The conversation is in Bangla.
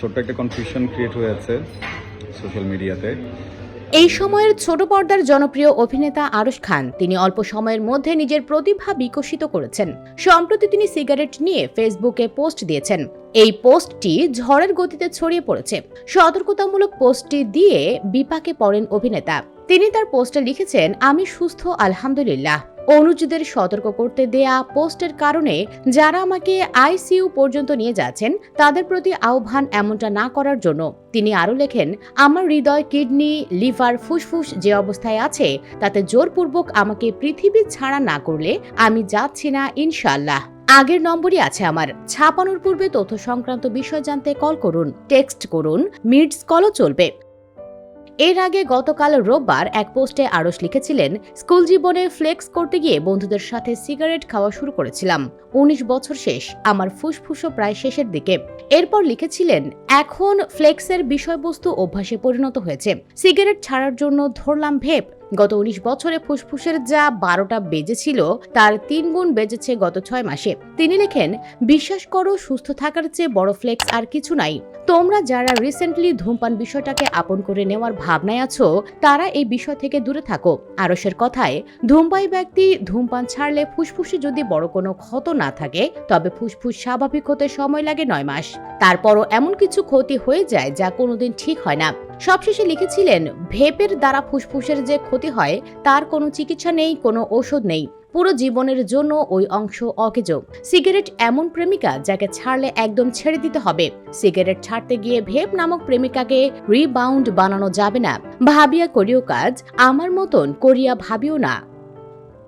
ছোট্ট একটা কনফিউশন ক্রিয়েট হয়েছে সোশ্যাল মিডিয়াতে এই সময়ের ছোট পর্দার জনপ্রিয় অভিনেতা আরুশ খান, তিনি অল্প সময়ের মধ্যে নিজের প্রতিভা বিকশিত করেছেন। সম্প্রতি তিনি সিগারেট নিয়ে ফেসবুকে পোস্ট দিয়েছেন। এই পোস্টটি ঝড়ের গতিতে ছড়িয়ে পড়েছে। সতর্কতামূলক পোস্টটি দিয়ে বিপাকে পড়েন অভিনেতা। তিনি তার পোস্টে লিখেছেন, আমি সুস্থ, আলহামদুলিল্লাহ। অনুজদের সতর্ক করতে দেয়া পোস্টের কারণে যারা আমাকে আইসিইউ পর্যন্ত নিয়ে যাচ্ছেন, তাদের প্রতি আহ্বান এমনটা না করার জন্য। তিনি আরও লেখেন, আমার হৃদয় কিডনি, লিভার ফুসফুস যে অবস্থায় আছে, তাতে জোরপূর্বক আমাকে পৃথিবী ছাড়া না করলে আমি যাচ্ছি না ইনশাল্লাহ আগের নম্বরই আছে আমার। ছাপানোর পূর্বে তথ্য সংক্রান্ত বিষয় জানতে কল করুন, টেক্সট করুন, মিডস কলও চলবে। এর আগে গতকাল রোববার এক পোস্টে আড়স লিখেছিলেন, স্কুল জীবনে ফ্লেক্স করতে গিয়ে বন্ধুদের সাথে সিগারেট খাওয়া শুরু করেছিলাম। উনিশ বছর শেষ, আমার ফুসফুসও প্রায় শেষের দিকে। এরপর লিখেছিলেন, এখন ফ্লেক্সের বিষয়বস্তু অভ্যাসে পরিণত হয়েছে। সিগারেট ছাড়ার জন্য ধরলাম ভেপ গত উনিশ বছরে ফুসফুসের যা বারোটা বেজেছিল, তার তিন গুণ বেজেছে গত ছয় মাসে। তিনি লেখেন, বিশ্বাস করো, সুস্থ থাকার চেয়ে বড় ফ্লেক্স আর কিছু নাই। তোমরা যারা রিসেন্টলি ধূমপান বিষয়টাকে আপন করে নেওয়ার ভাবনায় আছো, তারা এই বিষয় থেকে দূরে থাকো। আরসের কথায়, ধূমপায়ী ব্যক্তি ধূমপান ছাড়লে ফুসফুসে যদি বড় কোনো ক্ষত না থাকে, তবে ফুসফুস স্বাভাবিক হতে সময় লাগে নয় মাস। তারপরও এমন কিছু ক্ষতি হয়ে যায় যা কোনোদিন ঠিক হয় না। সবশেষে লিখেছিলেন, ভেপের দ্বারা ফুসফুসের যে ক্ষতি হয়, তার কোনো চিকিৎসা নেই, কোনো ওষুধ নেই। পুরো জীবনের জন্য ওই অংশ অকেজ। সিগারেট এমন প্রেমিকা যাকে ছাড়লে একদম ছেড়ে দিতে হবে। সিগারেট ছাড়তে গিয়ে ভেপ নামক প্রেমিকাকে রিবাউন্ড বানানো যাবে না। ভাবিয়া করিও কাজ, আমার মতন করিয়া ভাবিও না।